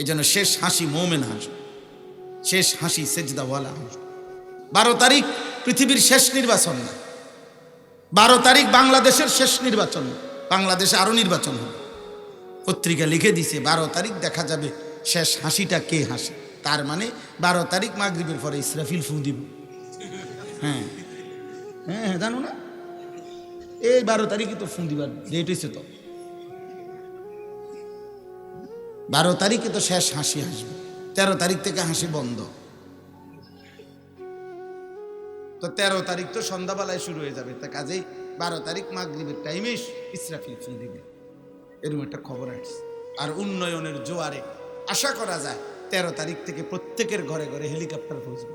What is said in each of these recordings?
এই জন্য শেষ হাসি মৌমেন হাসবে শেষ হাসি সেজদাওয়ালা হাসবে বারো তারিখ পৃথিবীর শেষ নির্বাচন। না বারো তারিখ বাংলাদেশের শেষ নির্বাচন। বাংলাদেশে আরও নির্বাচন হবে। পত্রিকা লিখে দিছে, বারো তারিখ দেখা যাবে শেষ হাসিটা কে হাসে। তার মানে বারো তারিখ মাগরিবের পরে ইসরাফিল ফু দিব। হ্যাঁ। হ্যাঁ হ্যাঁ জানো না? এই বারো তারিখে তো ফোন দিবার ডেট হয়েছে তো। বারো তারিখে তো শেষ হাসি হাসবে তেরো তারিখ থেকে হাসি বন্ধ। তো তেরো তারিখ তো সন্ধ্যাবেলায় শুরু হয়ে যাবে। তা কাজেই বারো তারিখ মাগরিবের টাইমে ইসরাফিল ফোন দিবে এরকম একটা খবর আসছে। আর উন্নয়নের জোয়ারে আশা করা যায় তেরো তারিখ থেকে প্রত্যেকের ঘরে ঘরে হেলিকপ্টার পৌঁছবে।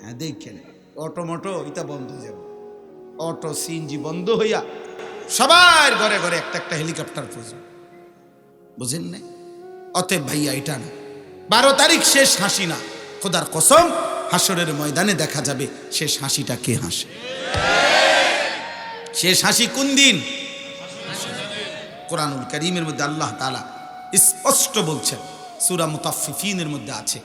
হ্যাঁ দেখেন অটো মটো এটা বন্ধ হয়ে যাবে। অটো সিএনজি বন্ধ হইয়া সবার ঘরে ঘরে একটা একটা হেলিকপ্টার পৌঁছবে। বুঝেন না অতএব ভাইয়া, এটা না। বারো তারিখ শেষ হাসি না। খোদার কসম হাসরের ময়দানে দেখা যাবে শেষ হাসিটা কে হাসে। শেষ হাসি কোন দিন? কোরআনুল করিমের মধ্যে আল্লাহ তালা স্পষ্ট বলছেন, সুরা মুতাফিফিনের মধ্যে আছে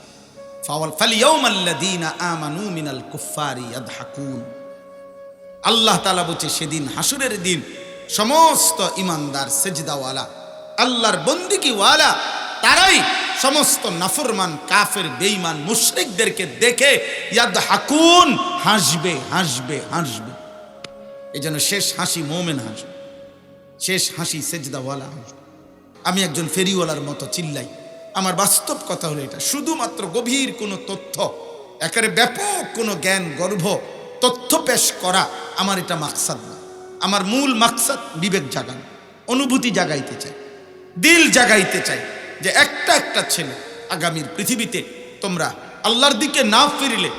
আল্লাহ তাআলা বলছে, সেদিন হাসুরের দিন সমস্ত ইমানদার সেজদাওয়ালা আল্লাহর বন্দিকিওয়ালা তারাই সমস্ত নাফরমান, কাফের, বেঈমান, মুশরিকদেরকে দেখে ইয়াদ হাকুন হাসবে হাসবে হাসবে। এই জন্য শেষ হাসি মোমেন হাসবে। শেষ হাসি সেজদাওয়ালা হাসবে। আমি একজন ফেরিওয়ালার মতো চিল্লাই। আমার বাস্তব কথা হলো এটা। শুধুমাত্র গভীর কোনো তথ্য, একেবারে ব্যাপক কোনো জ্ঞান, গর্ভ, তথ্য পেশ করা আমার এটা মাকসাদ না। আমার মূল মাকসাদ বিবেক জাগানো, অনুভূতি জাগাইতে চাই। দিল জাগাইতে চাই যে একটা একটা ছেলে আগামীর পৃথিবীতে তোমরা আল্লাহর দিকে না ফিরলে,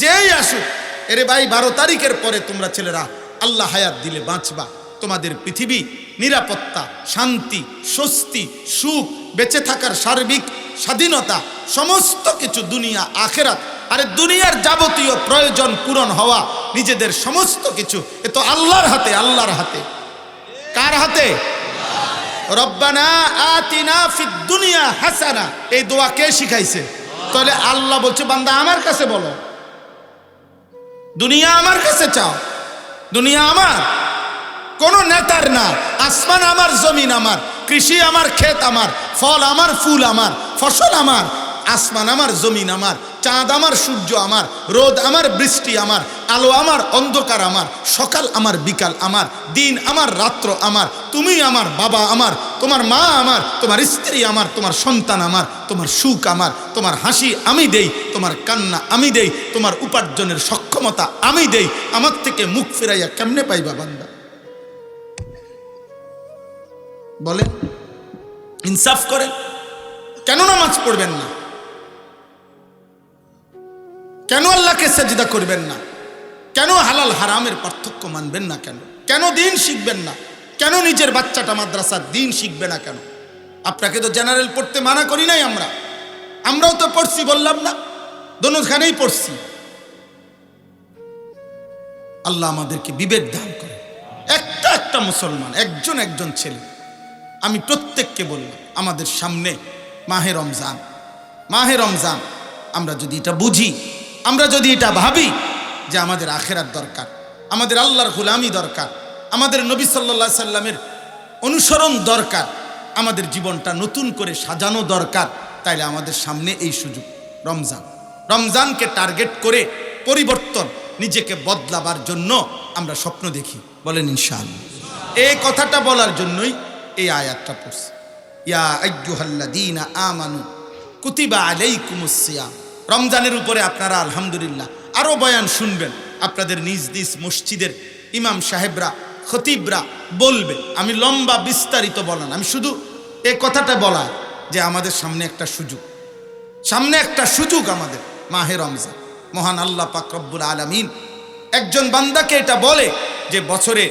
যেই আসুক, এরে ভাই বারো তারিখের পরে তোমরা ছেলেরা আল্লাহ হায়াত দিলে বাঁচবা। তোমাদের পৃথিবী নিরাপত্তা, শান্তি, স্বস্তি, সুখ, বেঁচে থাকার সার্বিক স্বাধীনতা, সমস্ত কিছু দুনিয়া, আখেরাত, আরে দুনিয়ার যাবতীয় প্রয়োজন পূরণ হওয়া নিজেদের সমস্ত কিছু, এ তো আল্লাহর হাতে আল্লাহর হাতে। কার হাতে? রব্বানা আতিনা ফিদ দুনিয়া হাসানা। এই দোয়া কে শিখাইছে? তাহলে আল্লাহ বলছে, বান্দা আমার কাছে বলো। দুনিয়া আমার কাছে চাও। দুনিয়া আমার। কোন নেতার না। আসমান আমার, জমিন আমার। কৃষি আমার, ক্ষেত আমার। ফল আমার, ফুল আমার। ফসল আমার। আসমান আমার, জমিন আমার। চাঁদ আমার, সূর্য আমার, রোদ আমার, বৃষ্টি আমার, আলো আমার, অন্ধকার আমার, সকাল আমার, বিকাল আমার, দিন আমার, রাত্র আমার, তুমি আমার, বাবা আমার, তোমার মা আমার, তোমার স্ত্রী আমার, তোমার সন্তান আমার, তোমার সুখ আমার, তোমার হাসি আমি দেই, তোমার কান্না আমি দেই, তোমার উপার্জনের সক্ষমতা আমি দেই, আমার থেকে মুখ ফেরাইয়া কেমনে পাইবা বান্দা? বলেন, ইনসাফ করেন, কেন নামাজ পড়বেন না? কেন আল্লাহকে সেজদা করবেন না? কেন হালাল হারামের পার্থক্য মানবেন না কেন? কেন দিন শিখবেন না? কেন নিজের বাচ্চাটা মাদ্রাসার দিন শিখবে না কেন? আপনাকে তো জেনারেল পড়তে মানা করি নাই আমরা। আমরাও তো পড়ছি বললাম না। দোনোখানেই পড়ছি। আল্লাহ আমাদেরকে বিবেক দান করে একটা একটা মুসলমান, একজন একজন ছেলে। আমি প্রত্যেককে বললাম, আমাদের সামনে মাহে রমজান মাহে রমজান। আমরা যদি এটা বুঝি আমরা যদি এটা ভাবি যে আমাদের আখেরাত দরকার, আমাদের আল্লাহর গুলামি দরকার, আমাদের নবী সাল্লা সাল্লামের অনুসরণ দরকার, আমাদের জীবনটা নতুন করে সাজানো দরকার, তাইলে আমাদের সামনে এই সুযোগ, রমজান। রমজানকে টার্গেট করে পরিবর্তন, নিজেকে বদলাবার জন্য আমরা স্বপ্ন দেখি। বলেন ইনশাআল্লাহ। এই কথাটা বলার জন্যই এই আয়াতটা পড়ছি। ইয়া আইয়ুহাল্লাযীনা আমানু কুতিবা আলাইকুমুস সিয়াম। রমজানের উপরে আপনারা আলহামদুলিল্লাহ আরও বয়ান শুনবেন। আপনাদের নিজ নিজ মসজিদের ইমাম সাহেবরা, খতিবরা বলবে। আমি লম্বা বিস্তারিত বলান আমি শুধু এ কথাটা বলা যে আমাদের সামনে একটা সুযোগ। সামনে একটা সুযোগ আমাদের মাহে রমজান। মহান আল্লাহ পাক রব্বুল আলমিন একজন বান্দাকে এটা বলে যে বছরে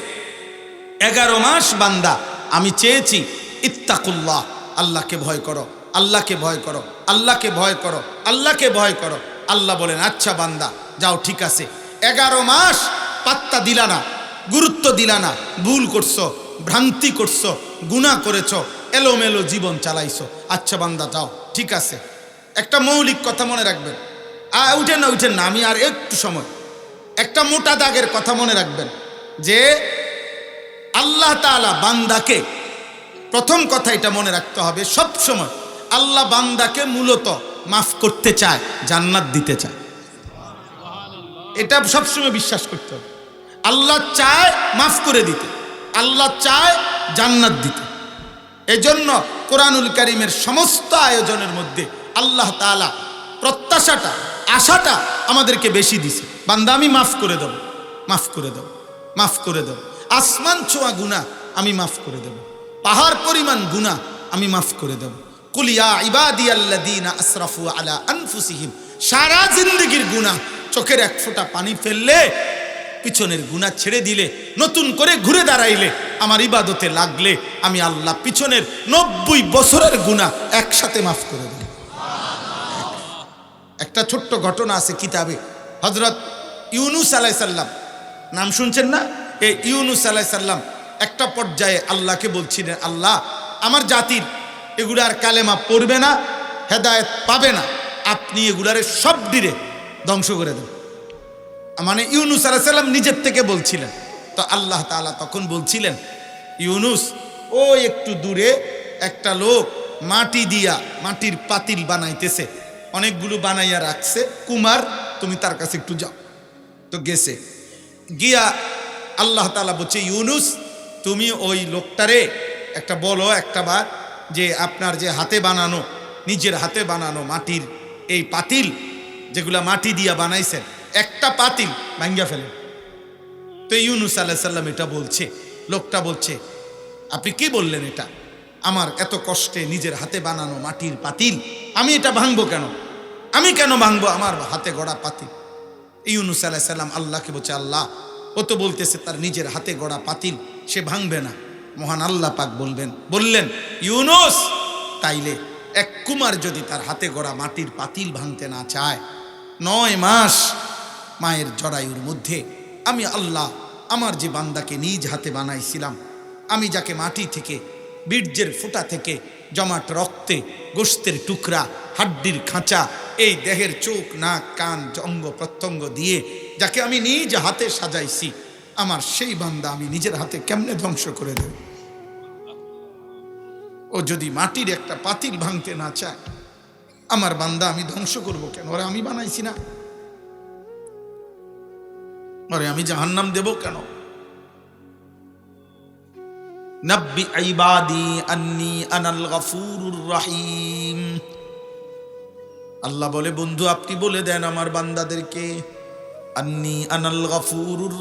এগারো মাস বান্দা, আমি চেয়েছি ইত্তাকুল্লাহ, আল্লাহকে ভয় করো। আল্লাহকে ভয় করো, আল্লাহকে ভয় করো, আল্লাহকে ভয় করো। আল্লাহ বলেন আচ্ছা বান্দা, যাও, ঠিক আছে। এগারো মাস পাত্তা দিলা না, গুরুত্ব দিলা না, ভুল করছ, ভ্রান্তি করছ, গুণা করেছ, এলোমেলো জীবন চালাইছো। আচ্ছা বান্দা, যাও, ঠিক আছে। একটা মৌলিক কথা মনে রাখবেন। আ, উঠেন না উঠেন না, আমি আর একটু সময়। একটা মোটা দাগের কথা মনে রাখবেন যে, আল্লাহ তাআলা বান্দাকে প্রথম কথা এটা মনে রাখতে হবে সব সময় আল্লাহ বান্দাকে মূলত মাফ করতে চায়, জান্নাত দিতে চায়। এটা সবসময় বিশ্বাস করতে হবে। আল্লাহ চায় মাফ করে দিতে, আল্লাহ চায় জান্নাত দিতে। এজন্য কোরআনুল করিমের সমস্ত আয়োজনের মধ্যে আল্লাহ তাআলা প্রত্যাশাটা, আশাটা আমাদেরকে বেশি দিছে। বান্দা, আমি মাফ করে দেব, মাফ করে দেব, মাফ করে দেব। আসমান ছোঁয়া গুণা আমি মাফ করে দেব। পাহাড় পরিমাণ গুণা আমি মাফ করে দেব। কুলিয়া ইবাদি আল্লাদিনা আসরাফু আলা আনফুসিহিম, সারা জিন্দগির গুণা চোখের এক ফোঁটা পানি ফেললে, পিছনের গুণা ছেড়ে দিলে, নতুন করে ঘুরে দাঁড়াইলে, আমার ইবাদতে লাগলে, আমি আল্লাহ পিছনের নব্বই বছরের গুণা একসাথে মাফ করে দেব। একটা ছোট্ট ঘটনা আছে কিতাবে হজরত ইউনুস আলাই সাল্লাম নাম শুনছেন না? এই ইউনুস আলাই সাল্লাম একটা পর্যায়ে আল্লাহকে বলছিলেন, আল্লাহ, আমার জাতির এগুলার কালেমা পড়বে না, হেদায়েত পাবে না। আপনি এগুলারে সব ডিরে ধ্বংস করে দেন মানে ইউনুস আলাহ সাল্লাম নিজের থেকে বলছিলেন। তো আল্লাহ তাআলা তখন বলছিলেন, ইউনুস, ও একটু দূরে একটা লোক মাটি দিয়া মাটির পাতিল বানাইতেছে, অনেকগুলো বানাইয়া রাখছে। কুমার, তুমি তার কাছে একটু যাও। তো গেছে। গিয়া আল্লাহ তাআলা বলছে, ইউনুস, তুমি ওই লোকটারে একটা বলো একটা বার যে আপনার যে হাতে বানানো, নিজের হাতে বানানো মাটির এই পাতিল, যেগুলা মাটি দিয়া বানাইছেন, একটা পাতিল ভাঙ্গা ফেলেন। তো ইউনুস আল্লাহ সাল্লাম এটা বলছে, লোকটা বলছে, আপনি কি বললেন এটা? আমার এত কষ্টে নিজের হাতে বানানো মাটির পাতিল, আমি এটা ভাঙবো কেন? আমি কেন ভাঙবো আমার হাতে গড়া পাতিল? ইউনুস আলাহ সাল্লাম আল্লাহকে বলছে, আল্লাহ, ও তো বলতেছে তার নিজের হাতে গড়া পাতিল, সে ভাঙবে না। মহান আল্লাহ পাক বলবেন, বললেন, ইউনুস, তাইলে এক কুমার যদি তার হাতে গড়া মাটির পাতিল ভাঙতে না চায়, নয় মাস মায়ের জরায়ুর মধ্যে আমি আল্লাহ আমার যে বান্দাকে নিজ হাতে বানাইছিলাম, আমি যাকে মাটি থেকে, বীর্যের ফোঁটা থেকে, জমাট রক্তে, গোস্তের টুকরা, হাড্ডির খাঁচা, এই দেহের চোখ, নাক, কান, অঙ্গ প্রত্যঙ্গ দিয়ে যাকে আমি নিজ হাতে সাজাইছি আমার সেই বান্দা আমি নিজের হাতে কেমনে ধ্বংস করে দেব? ও যদি মাটির একটা পাতিল ভাঙতে না চায়, আমার বান্দা আমি ধ্বংস করব কেন? ওরা আমি বানাইছি না। ওরে আমি জাহান্নাম দেব কেন? আন্নি রহিম। আল্লাহ বলে, বন্ধু, আপনি বলে দেন আমার বান্দাদেরকে আন্নি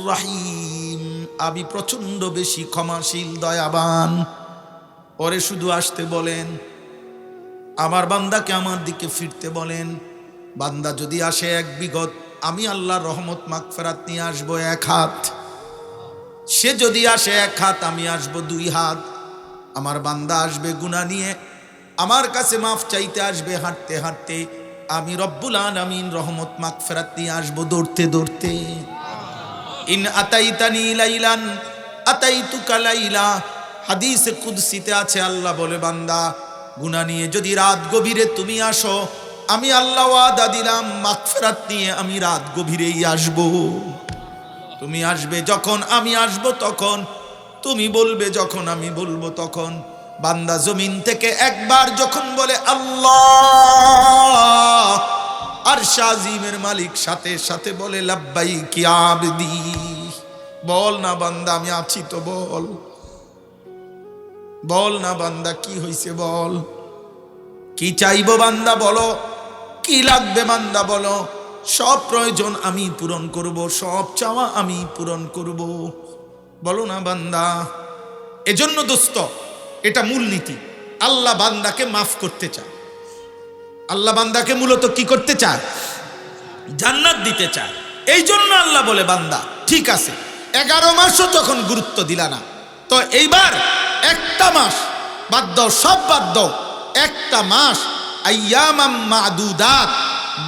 রহিম। আমি প্রচণ্ড বেশি ক্ষমাশীল, দয়াবান। পরে শুধু আসতে বলেন, আমার বান্দাকে আমার দিকে ফিরতে বলেন। বান্দা যদি আসে এক বিগত, আমি আল্লাহর রহমত মাগফেরাত নিয়ে আসব এক হাত। সে যদি আসে এক হাত, আমি আসব দুই হাত। আমার বান্দা আসবে গুণা নিয়ে, আমার কাছে মাফ চাইতে আসবে, হাঁটতে হাঁটতে। আমি রব্বুল আলামিন রহমত মাগফেরাত নিয়ে আসব দৌড়তে দৌড়তে। ইন আতাইতানি লাইলান, আতাইতুকা লাইলা। হাদিসে কুদসিতে আছে, আল্লাহ বলে, বান্দা, গুনাহ নিয়ে যদি রাত গভীরে তুমি আসো, আমি আল্লাহ ওয়াদা দিলাম, মাগফিরাত নিয়ে আমি রাত গভীরেই আসব। তুমি আসবে যখন আমি আসব তখন, তুমি বলবে যখন আমি বলব তখন। বান্দা জমিন থেকে একবার যখন বলে আল্লাহ, আর শাজিমের মালিক সাথে সাথে বলে লাব্বাই কি আবদি। বল না বান্দা, আমি আছি তো বল। বল না বান্দা, কি হইছে বল? কি চাইব বান্দা বলো? কি লাগবে বান্দা বলো? সব প্রয়োজন আমি পূরণ করব, সব চাওয়া আমি পূরণ করব। বলো না বান্দা, এজন্য দোস্ত এটা মূলনীতি আল্লাহ বান্দাকে মাফ করতে চায়। আল্লাহ বান্দাকে মূলত কি করতে চায়? জান্নাত দিতে চায়। এই জন্য আল্লাহ বলে, বান্দা, ঠিক আছে, এগারো মাসও তখন গুরুত্ব দিলা না। তো এইবার একটা মাস বাদ দাও, সব বাদ দাও। একটা মাস মাদুদাত,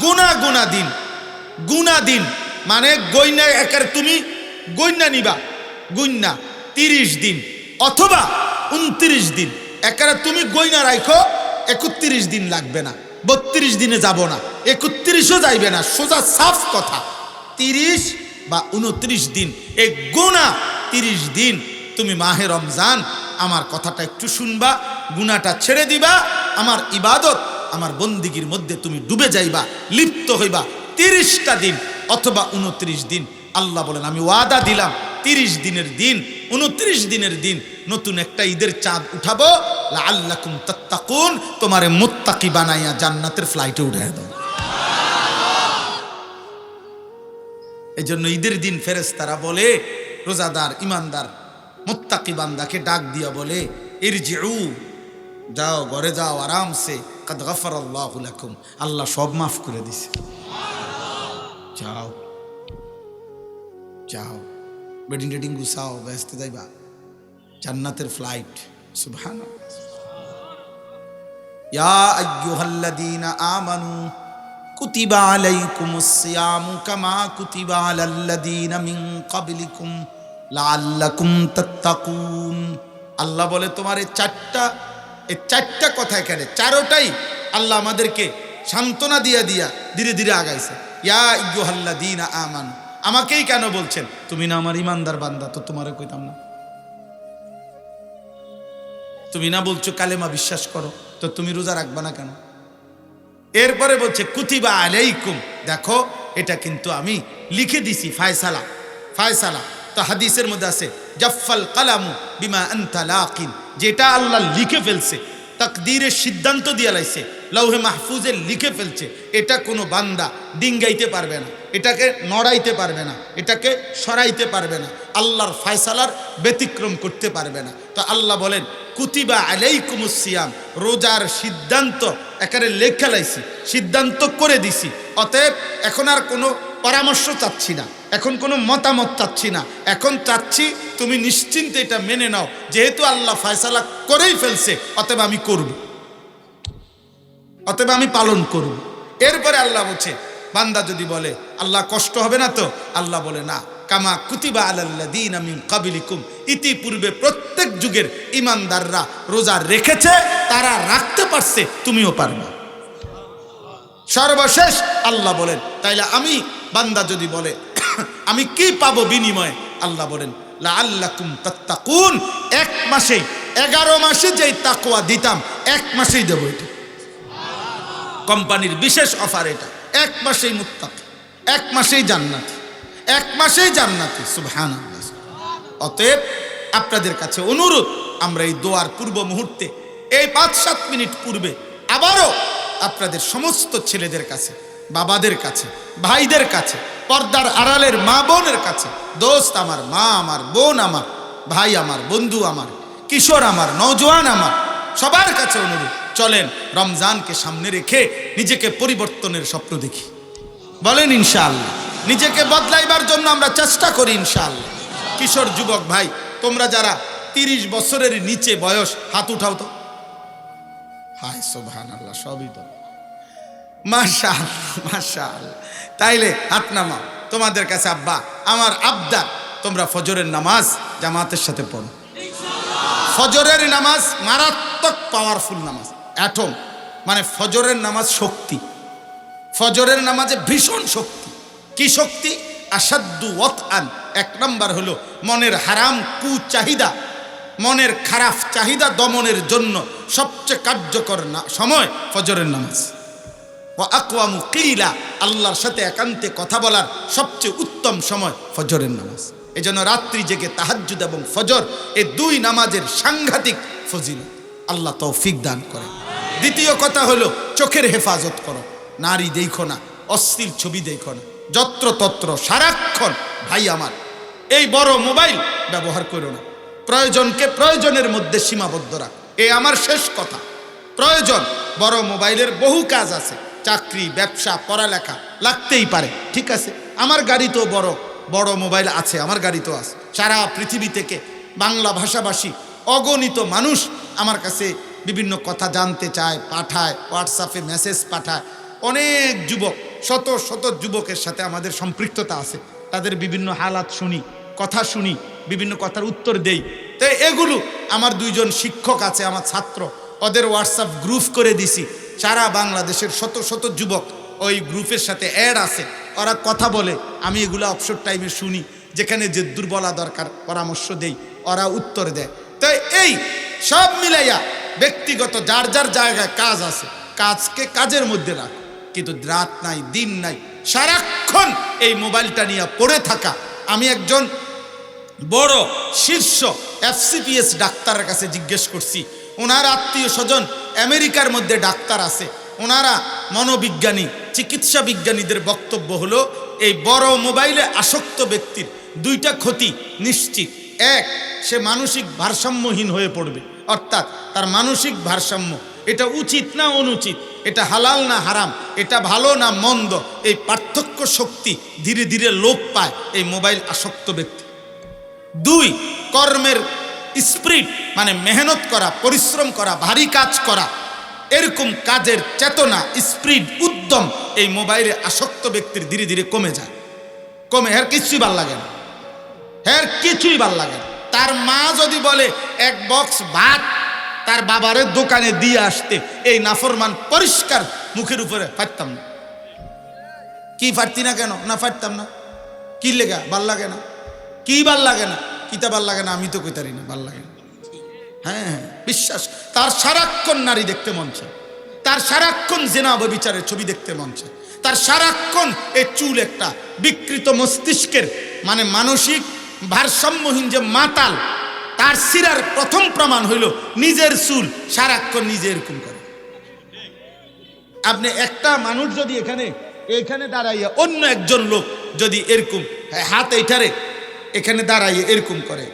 গুনা গুনা দিন। গুনা দিন মানে গইনা একের তুমি গইনা নিবা। গুইনা তিরিশ দিন। অথবা উনত্রিশ দিন। একারে তুমি গইনা রাখো একত্রিশ দিন লাগবে না। বত্রিশ দিনে যাব না। একত্রিশও যাইবে না। সোজা সাফ কথা। তিরিশ বা উনত্রিশ দিন। এ গোনা তিরিশ দিন। তুমি মাহে রমজান, আমার কথাটা একটু শুনবা গুনাটা ছেড়ে দিবা, আমার ইবাদত, আমার বন্দিগির মধ্যে তুমি ডুবে যাইবা, লিপ্ত হইবা তিরিশটা দিন অথবা উনত্রিশ দিন। আল্লাহ বলেন, আমি ওয়াদা দিলাম, তিরিশ দিনের দিন, উনত্রিশ দিনের দিন নতুন একটা ঈদের চাঁদ উঠাবো আল্লাকুম তাত্তাকুন, তোমারে মুত্তাকি বানাইয়া জান্নাতের ফ্লাইটে উঠাই দাও এই জন্য ঈদের দিন ফেরেস্তারা বলে, রোজাদার ইমানদার মুত্তাকি বান্দাকে ডাক দিয়া বলে এর যাও, ঘরে যাও, আরামসে, কাদ গফর আল্লাহ লাকুম, আল্লাহ সব মাফ করে দিছে। যাও যাও বেডিং টেডিং গুছাও, ব্যস্ত যাইবা। জান্নাতের ফ্লাইট সুবহান ইয়া আইয়ুহাল্লাযীনা আমানু, কুতিবা আলাইকুমুস সিয়ামু কামা কুতিবা আলাল্লাযীনা মিন ক্বাবলিকুম লাআল্লাকুম তাত্তাকুন। আল্লাহ বলে, তোমার এই চারটা এই চারটা কথা এখানে, চারোটাই আল্লাহ আমাদেরকে সান্ত্বনা দিয়া দিয়া ধীরে ধীরে আগাইছে। ইয়া ইয়ুহাল্লাযীনা আমানু, আমাকেই কেন বলছেন? তুমি না আমার ইমানদার বান্দা, তো তোমারে কইতাম না। তুমি না বলছো কালেমা বিশ্বাস করো, তো তুমি রোজা রাখবে না কেন? এরপরে বলছে, কুতিবা আলাইকুম। দেখো, এটা কিন্তু আমি লিখে দিছি, ফায়সালা ফায়সালা। তো হাদিসের মধ্যে আছে জাফাল কালামু বিমা আনতা লাকিন। যেটা আল্লাহ লিখে ফেলছে, তাকদীরের সিদ্ধান্ত দিয়ে লাইছে, লৌহে মাহফুজে লিখে ফেলছে। এটা কোনো বান্দা ডিঙ্গাইতে পারবে না, এটাকে নড়াইতে পারবে না, এটাকে সরাইতে পারবে না, আল্লাহর ফায়সালার ব্যতিক্রম করতে পারবে না। তো আল্লাহ বলেন কুতিবা আলাইকুমুসিয়াম রোজার সিদ্ধান্ত একারে লেখা লাইছি, সিদ্ধান্ত করে দিছি। অতএব এখন আর কোনো পরামর্শ চাচ্ছি না, এখন কোনো মতামত চাচ্ছি না। এখন চাচ্ছি তুমি নিশ্চিন্তে এটা মেনে নাও, যেহেতু আল্লাহ ফয়সালা করেই ফেলছে, অতএব আমি করব। অতএব আমি পালন করব। এরপরে আল্লাহ বলছে, বান্দা যদি বলে, আল্লাহ কষ্ট হবে না তো? আল্লাহ বলে, না। কামা কুতিবা আলাল্লাদিন আমিন কাবিলিকুম ইতিপূর্বে প্রত্যেক যুগের ইমানদাররা রোজা রেখেছে, তারা রাখতে পারছে, তুমিও পারবে সর্বশেষ আল্লাহ বলেন, তাইলে আমি, বান্দা যদি বলে, আমি কি পাবো বিনিময়ে? আল্লাহ বলেন লা তাত্তাকুন। এক মাসেই, এগারো মাসে যেই তাকওয়া দিতাম, এক মাসেই দেবো এটা। কোম্পানির বিশেষ অফার এটা। এক মাসেই মুত্তাক, এক মাসেই জান্নাতি। এক মাসেই জান্নাতি সুবহান অতএব আপনাদের কাছে অনুরোধ, আমরা এই দোয়ার পূর্ব মুহূর্তে, এই পাঁচ সাত মিনিট পূর্বে আবারও আপনাদের সমস্ত ছেলেদের কাছে, বাবাদের কাছে, ভাইদের কাছে, পর্দার আড়ালের মা বোনের কাছে, দোস্ত আমার, মা আমার, বোন আমার, ভাই আমার, বন্ধু আমার, কিশোর আমার নৌজওয়ান আমার, সবার কাছে অনুরোধ, চলেন রমজানকে সামনে রেখে নিজেকে পরিবর্তনের স্বপ্ন দেখি। বলেন ইনশাআল্লাহ। নিজেকে বদলাইবার জন্য আমরা চেষ্টা করি ইনশাআল্লাহ। কিশোর যুবক ভাই, তোমরা যারা তিরিশ বছরের নিচে বয়স, হাত উঠাও তো। হায় সোভান আল্লাহ সবই তো। মাশাল মাশাল তাইলে হাত নামাও। তোমাদের কাছে আব্বা, আমার আবদার তোমরা ফজরের নামাজ জামাতের সাথে পড়ো। ফজরের নামাজ মারাত্মক পাওয়ারফুল নামাজ অ্যাটম মানে ফজরের নামাজ শক্তি। ফজরের নামাজে ভীষণ শক্তি। কি শক্তি? আসাদ্দু ওয়াত আন এক নম্বর হলো মনের হারাম কু চাহিদা মনের খারাপ চাহিদা দমনের জন্য সবচেয়ে কার্যকর না সময় ফজরের নামাজ। ও আকওয়ামু কিলা আল্লাহর সাথে একান্তে কথা বলার সবচেয়ে উত্তম সময় ফজরের নামাজ। এই জন্য রাত্রি জেগে তাহাজ্জুদ এবং ফজর এ দুই নামাজের সাংঘাতিক ফজিল আল্লাহ তৌফিক দান করে দ্বিতীয় কথা হলো চোখের হেফাজত করো। নারী দেখো না, অশ্লীল ছবি দেখো না, যত্র তত্র, সারাক্ষণ, ভাই আমার, এই বড় মোবাইল ব্যবহার করো না। প্রয়োজনকে প্রয়োজনের মধ্যে সীমাবদ্ধ রাখ। এ আমার শেষ কথা। প্রয়োজন, বড় মোবাইলের বহু কাজ আছে। চাকরি, ব্যবসা, পড়ালেখা, লাগতেই পারে, ঠিক আছে? আমার গাড়ি তো বড় বড় মোবাইল আছে, আমার গাড়ি তো আছে। সারা পৃথিবী থেকে বাংলা ভাষাভাষী, অগণিত মানুষ আমার কাছে বিভিন্ন কথা জানতে চায়, পাঠায় হোয়াটসঅ্যাপে মেসেজ পাঠায়। অনেক যুবক, শত শত যুবকের সাথে আমাদের সম্পৃক্ততা আছে। তাদের বিভিন্ন হালাত শুনি, কথা শুনি, বিভিন্ন কথার উত্তর দেই। তো এগুলো আমার দুইজন শিক্ষক আছে, আমার ছাত্র। ওদের হোয়াটসঅ্যাপ গ্রুপ করে দিছি। সারা বাংলাদেশের শত শত যুবক ওই গ্রুপের সাথে অ্যাড আছে। ওরা কথা বলে, আমি এগুলো অবসর টাইমে শুনি, যেখানে যে দুর্বলা দরকার, পরামর্শ দেই, ওরা উত্তর দেয়। তো এই সব মিলাইয়া ব্যক্তিগত যার যার জায়গায় কাজ আছে, কাজকে কাজের মধ্যে রাখ। কিন্তু রাত নাই, দিন নাই, সারাক্ষণ এই মোবাইলটা নিয়ে পড়ে থাকা। আমি একজন বড়, শীর্ষ এফসিপিএস ডাক্তারের কাছে জিজ্ঞেস করছি, ওনার আত্মীয় স্বজন আমেরিকার মধ্যে ডাক্তার আছে, ওনারা মনোবিজ্ঞানী, চিকিৎসা বিজ্ঞানীদের বক্তব্য হলো, এই বড় মোবাইলে আসক্ত ব্যক্তির দুইটা ক্ষতি নিশ্চিত। এক, সে মানসিক ভারসাম্যহীন হয়ে পড়বে, অর্থাৎ তার মানসিক ভারসাম্য এটা উচিত না অনুচিত? এটা হালাল না হারাম? এটা ভালো না মন্দ? এই পার্থক্য শক্তি ধীরে ধীরে লোপ পায় এই মোবাইল আসক্ত ব্যক্তি। দুই, কর্মের স্প্রিট মানে মেহনত করা, পরিশ্রম করা, ভারী কাজ করা। এরকম কাজের চেতনা স্প্রিট উদ্যম এই মোবাইলে আসক্ত ব্যক্তির ধীরে ধীরে কমে যায়। কমে এর কিছুই ভালো লাগে না। এর কিছুই ভালো লাগে তার মা যদি বলে, এক বক্স ভাত তার বাবারের দোকানে দিয়ে আসতে। এই নাফরমান পরিষ্কার মুখের উপরে পারতাম না। কি পারতি না কেন? না পারতাম না। কি লেগা? ভালো লাগে না। কি ভালো লাগে না? কিতা ভালো লাগে না? আমি তো কইতারি না, ভালো লাগে না। হ্যাঁ হ্যাঁ বিশ্বাস। তার সারাক্ষণ নারী দেখতে মন চায়। তার সারাক্ষণ জেনা বিচারের ছবি দেখতে মন চায়। তার সারাক্ষণ এই চুল একটা বিকৃত মস্তিষ্কের মানে মানসিক ভারসাম্যহীন যে মাতাল তার সিরার প্রথম প্রমাণ হইল নিজের চুল। সারাক্ষণ নিজে এরকম করে। আপনি একটা মানুষ যদি এখানে এখানে দাঁড়াইয়া অন্য একজন লোক যদি এরকম হাত এইটারে, এখানে দাঁড়াইয়ে এরকম করে।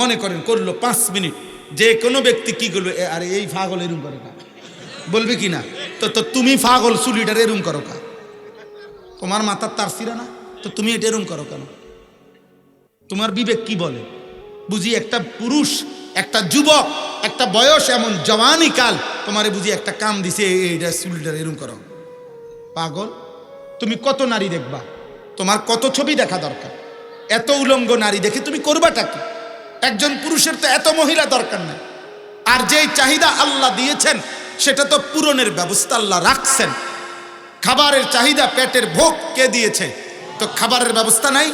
মনে করেন, করল পাঁচ মিনিট। যে কোনো ব্যক্তি কি করল আরে, এই ফাগল এরম করে কা বলবে কি না? তো তো তুমি ফাগল চুলিটার এরম করো কা? তোমার মাথার তার সিরা না? তো তুমি এটা এরম করো কেন? তোমার বিবেক কি বলে? বুঝি একটা পুরুষ, একটা যুবক, একটা বয়স এমন জওয়ানি কাল তোমারে বুঝি একটা কাম দিছে, এই- এইটা চুলিটার এরম করো। পাগল, তুমি কত নারী দেখবা? তোমার কত ছবি দেখা দরকার? এত উলঙ্গ নারী দেখে তুমি করবাটা কি? একজন পুরুষের তো এত মহিলা দরকার নাই। আর যেই চাহিদা আল্লাহ দিয়েছেন, সেটা তো পূরণের ব্যবস্থা আল্লাহ রাখছেন। খাবারের চাহিদা, পেটের ভোগ কে দিয়েছে? তো খাবারের ব্যবস্থা নাই?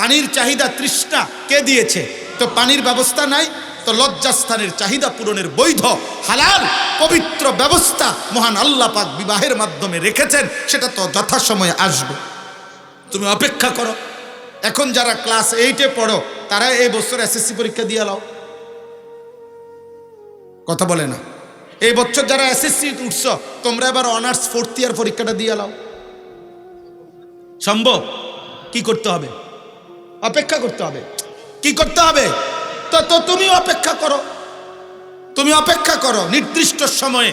পানির চাহিদা তৃষ্ণা কে দিয়েছে? তো পানির ব্যবস্থা নাই, তো লজ্জাস্থানের চাহিদা পূরণের বৈধ, হালাল, পবিত্র ব্যবস্থা মহান আল্লাহ পাক বিবাহের মাধ্যমে রেখেছেন, সেটা তো যথাসময়ে আসবে। তুমি অপেক্ষা করো। এখন যারা ক্লাস এইটে পড়ো, তারা এই বছর এসএসসি পরীক্ষা দিয়ে লাও কথা বলে না। এই বছর যারা এসএসসি উঠছ, তোমরা এবার অনার্স ফোর্থ ইয়ার পরীক্ষাটা দিয়ে লাও সম্ভব? কি করতে হবে? অপেক্ষা করতে হবে। কি করতে হবে? তো তো তুমি অপেক্ষা করো। তুমি অপেক্ষা করো নির্দিষ্ট সময়ে।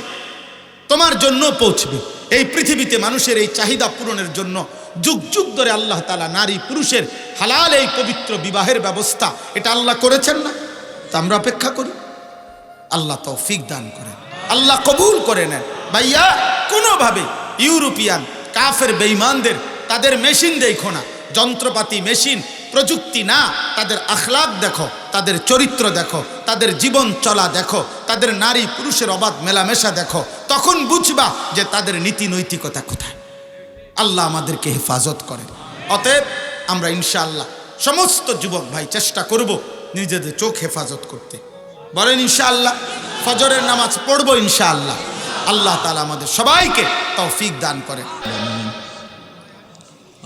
তোমার জন্য পৌঁছবে। এই পৃথিবীতে মানুষের এই চাহিদা পূরণের জন্য যুগ যুগ ধরে আল্লাহ তালা নারী পুরুষের হালাল এই পবিত্র বিবাহের ব্যবস্থা এটা আল্লাহ করেছেন না? তা আমরা অপেক্ষা করি। আল্লাহ তৌফিক দান করেন। আল্লাহ কবুল করে নেন। ভাইয়া, কোনোভাবে ইউরোপিয়ান কাফের বেঈমানদের, তাদের মেশিন দেখো না। যন্ত্রপাতি, মেশিন প্রযুক্তি না, তাদের আখলাক দেখো, তাদের চরিত্র দেখো, তাদের জীবন চলা দেখো, তাদের নারী পুরুষের অবাধ মেলামেশা দেখো, তখন বুঝবা যে তাদের নীতি নৈতিকতা কোথায়। আল্লাহ আমাদেরকে হেফাজত করে অতএব আমরা ইনশাআল্লাহ সমস্ত যুবক ভাই চেষ্টা করব নিজেদের চোখ হেফাজত করতে। বলেন ইনশাআল্লাহ, ফজরের নামাজ পড়ব ইনশাআল্লাহ। আল্লাহ তালা আমাদের সবাইকে তৌফিক দান করেন।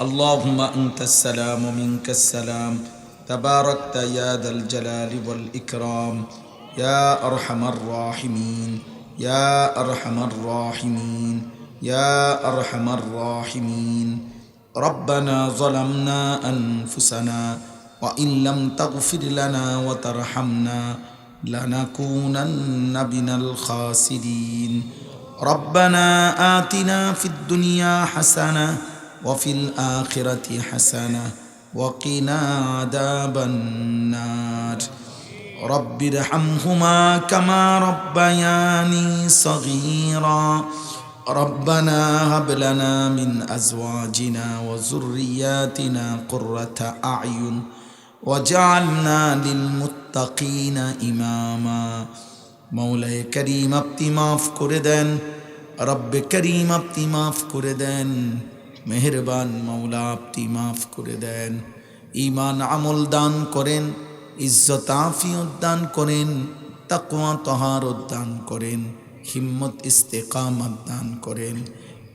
اللهم أنت السلام ومنك السلام. تباركت يا ذا الجلال والإكرام. يا أرحم الراحمين. يا أرحم الراحمين. يا أرحم الراحمين. ربنا ظلمنا أنفسنا وإن لم تغفر لنا وترحمنا لنكونن من الخاسرين. ربنا آتنا في الدنيا حسنة وفي الآخرة حسنة وقنا عذاب النار رب ارحمهما كما ربياني صغيرا ربنا هب لنا من أزواجنا وذرياتنا قرة أعين ওয়াজআলনা লিল মুত্তাকিনা ইমামা মৌলায় করিম আপনি মাফ করে দেন রব্বে করিম আপনি মাফ করে দেন মেহেরবান মৌলা আপনি মাফ করে দেন। ইমান আমল দান করেন, ইজ্জত আফিয়ত দান করেন, তাকওয়া তহারত দান করেন, হিম্মত ইস্তেকামত দান করেন,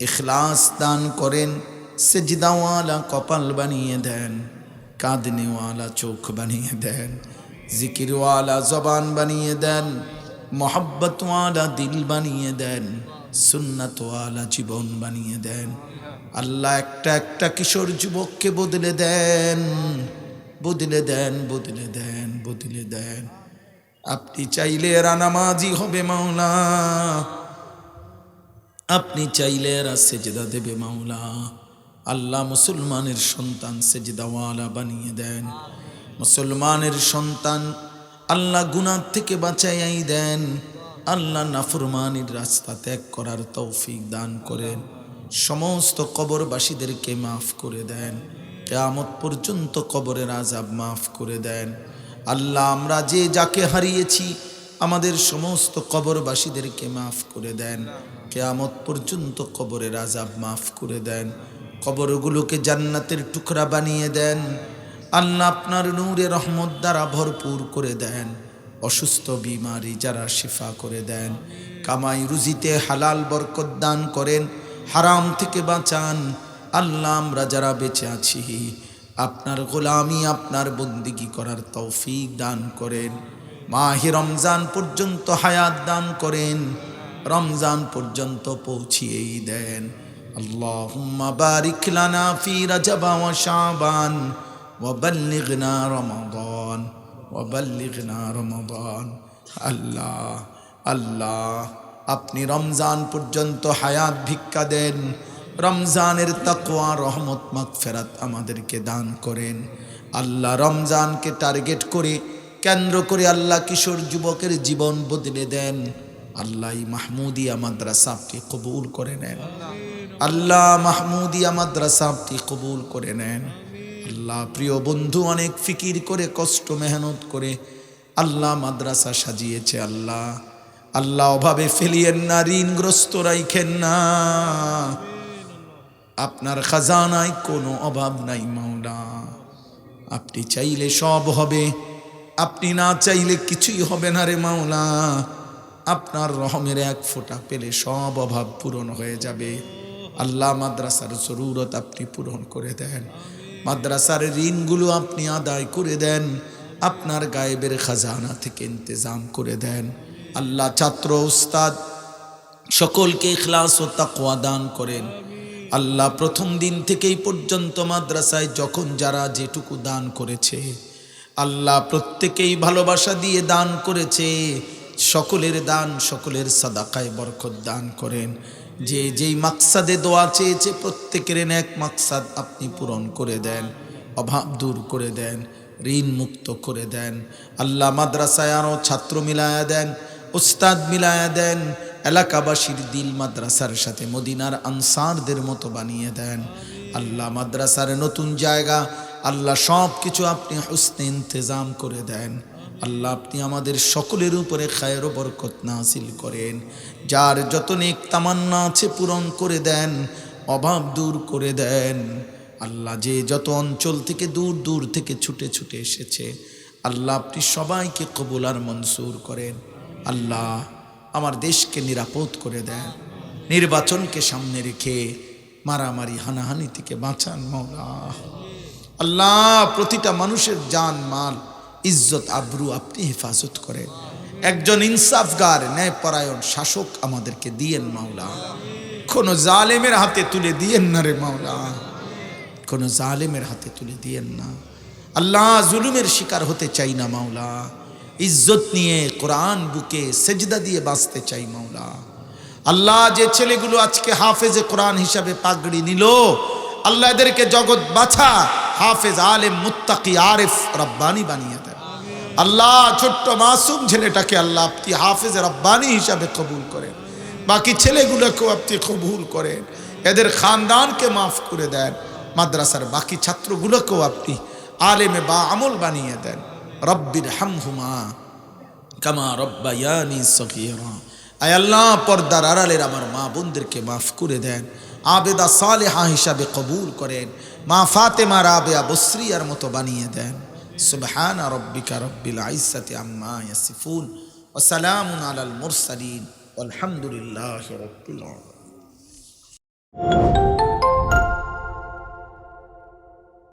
ইখলাস দান করেন, সেজদাওয়ালা কপাল বানিয়ে দেন, কাঁদনেওয়ালা চোখ বানিয়ে দেন, জিকিরওয়ালা জবান বানিয়ে দেন, মোহাব্বতওয়ালা দিল বানিয়ে দেন, সুন্নতওয়ালা জীবন বানিয়ে দেন। আল্লাহ একটা একটা কিশোর যুবককে বদলে দেন বদলে দেন বদলে দেন বদলে দেন। আপনি চাইলে এরা নামাজি হবে মাওলা, আপনি চাইলে এরা সেজদা দেবে মাওলা। আল্লাহ মুসলমানের সন্তান সেজদাওয়ালা বানিয়ে দেন। মুসলমানের সন্তান আল্লাহ গুনার থেকে বাঁচাইয়াই দেন। আল্লাহ নাফরমানির রাস্তা ত্যাগ করার তৌফিক দান করেন। সমস্ত কবরবাসীদেরকে মাফ করে দেন। কেয়ামত পর্যন্ত কবরের আজাব মাফ করে দেন। আল্লাহ, আমরা যে যাকে হারিয়েছি, আমাদের সমস্ত কবরবাসীদেরকে মাফ করে দেন। কেয়ামত পর্যন্ত কবরের আজাব মাফ করে দেন। কবরগুলোকে জান্নাতের টুকরা বানিয়ে দেন। আল্লাহ আপনার নূরে রহমত দ্বারা ভরপুর করে দেন। অসুস্থ বিমারি যারা শিফা করে দেন। কামাই রুজিতে হালাল বরকত দান করেন। হারাম থেকে বাঁচান। আল্লাহ, আমরা যারা বেঁচে আছি, আপনার গোলামি, আপনার বন্দিগি করার তৌফিক দান করেন। মাহে রমজান পর্যন্ত হায়াত দান করেন। রমজান পর্যন্ত পৌঁছিয়েই দেন। আল্লাহুম্মা বারিক ফি রজব শাবান ওয়া বাল্লিগনা রমাদান। ওয়া আল্লাহ আল্লাহ। আপনি রমজান পর্যন্ত হায়াত ভিক্ষা দেন, রমজানের তাকওয়া, রহমত, মাগফেরাত আমাদেরকে দান করেন। আল্লাহ রমজানকে টার্গেট করে, কেন্দ্র করে আল্লাহ কিশোর যুবকের জীবন বদলে দেন। আল্লাহ মাহমুদিয়া মাদ্রাসাবটি কবুল করে নেন। আল্লাহ মাহমুদিয়া মাদ্রাসাবটি কবুল করে নেন। আল্লাহ প্রিয় বন্ধু, অনেক ফিকির করে, কষ্ট মেহনত করে আল্লাহ মাদ্রাসা সাজিয়েছে আল্লাহ। আল্লাহ অভাবে ফেলিয়েন না, ঋণগ্রস্ত রাইখেন না। আপনার খাজানায় কোনো অভাব নাই মাওলা। আপনি চাইলে সব হবে, আপনি না চাইলে কিছুই হবে না রে মাওলা। আপনার রহমের এক ফোঁটা পেলে সব অভাব পূরণ হয়ে যাবে। আল্লাহ মাদ্রাসার জরুরত আপনি পূরণ করে দেন। মাদ্রাসার ঋণগুলো আপনি আদায় করে দেন। আপনার গায়েবের খাজানা থেকে ইন্তজাম করে দেন। আল্লাহ ছাত্র, উস্তাদ, সকলকে ইখলাস ও তাকওয়া দান করেন। আল্লাহ প্রথম দিন থেকেই পর্যন্ত মাদ্রাসায় যখন যারা যেটুকু দান করেছে, আল্লাহ প্রত্যেকেই ভালোবাসা দিয়ে দান করেছে, সকলের দান সকলের সাদাকায় বরকত দান করেন। যে যেই মাকসাদে দোয়া চেয়েছে, প্রত্যেকের এক মাকসাদ আপনি পূরণ করে দেন, অভাব দূর করে দেন, ঋণ মুক্ত করে দেন। আল্লাহ মাদ্রাসায় আরও ছাত্র মিলায়া দেন উস্তাদ মিলায়া দেন, এলাকাবাসীর দিল মাদ্রাসার সাথে মদিনার আনসারদের মতো বানিয়ে দেন। আল্লাহ মাদ্রাসার নতুন জায়গা, আল্লাহ সব কিছু আপনি হুসনে ইন্তজাম করে দেন। আল্লাহ আপনি আমাদের সকলের উপরে খায়ের বরকত নাসিল করেন। যার যত নেক তামান্না আছে পূরণ করে দেন, অভাব দূর করে দেন। আল্লাহ যে যত অঞ্চল থেকে দূর দূর থেকে ছুটে ছুটে এসেছে, আল্লাহ আপনি সবাইকে কবুল আর মনসুর করেন। আল্লাহ আমার দেশকে নিরাপদ করে দেন, নির্বাচনকে সামনে রেখে মারামারি, হানাহানি থেকে বাঁচান মৌলা আল্লাহ, প্রতিটা মানুষের জান, মাল, ইজ্জত, আবরু আপনি হেফাজত করেন। একজন ইনসাফগার, ন্যায়পরায়ণ শাসক আমাদেরকে দিয়েন মাওলা। কোনো জালেমের হাতে তুলে দিয়েন না রে মাওলা। কোনো জালেমের হাতে তুলে দিয়েন না। আল্লাহ, জুলুমের শিকার হতে চাই না মাওলা। ইজ্জত নিয়ে কোরআন বুকে সেজদা দিয়ে বাঁচতে চাই মাওলা। আল্লাহ যে ছেলেগুলো আজকে হাফেজে কোরআন হিসাবে পাগড়ি নিল, আল্লাহ এদেরকে জগৎ বাছা, হাফেজ আলেম মুত্তাকি আরেফ রব্বানি বানিয়ে দেন। আল্লাহ ছোট্ট মাসুম ছেলেটাকে আল্লাহ আপনি হাফেজ রব্বানি হিসাবে কবুল করেন। বাকি ছেলেগুলোকেও আপনি কবুল করেন। এদের খানদানকে মাফ করে দেন। মাদ্রাসার বাকি ছাত্রগুলোকেও আপনি আলেমে বা আমল বানিয়ে দেন। রব্বির হামহুমা কামা রব্বায়ানি সগীরা। আয় আল্লাহ, পর্দার আড়ালের আমার মা বোনদেরকে মাফ করে দেন। আবেদা সালেহা হিসাবে কবুল করেন। মা ফাতেমা রাবেয়া বসরিয়ার মতো বানিয়ে দেন। সুবহান রব্বিকা রব্বিল আইসাতি আম্মা ইয়াসিফুন। ওয়া সালামুন আলাল মুরসালিন। আলহামদুলিল্লাহি রাব্বিল আলামিন।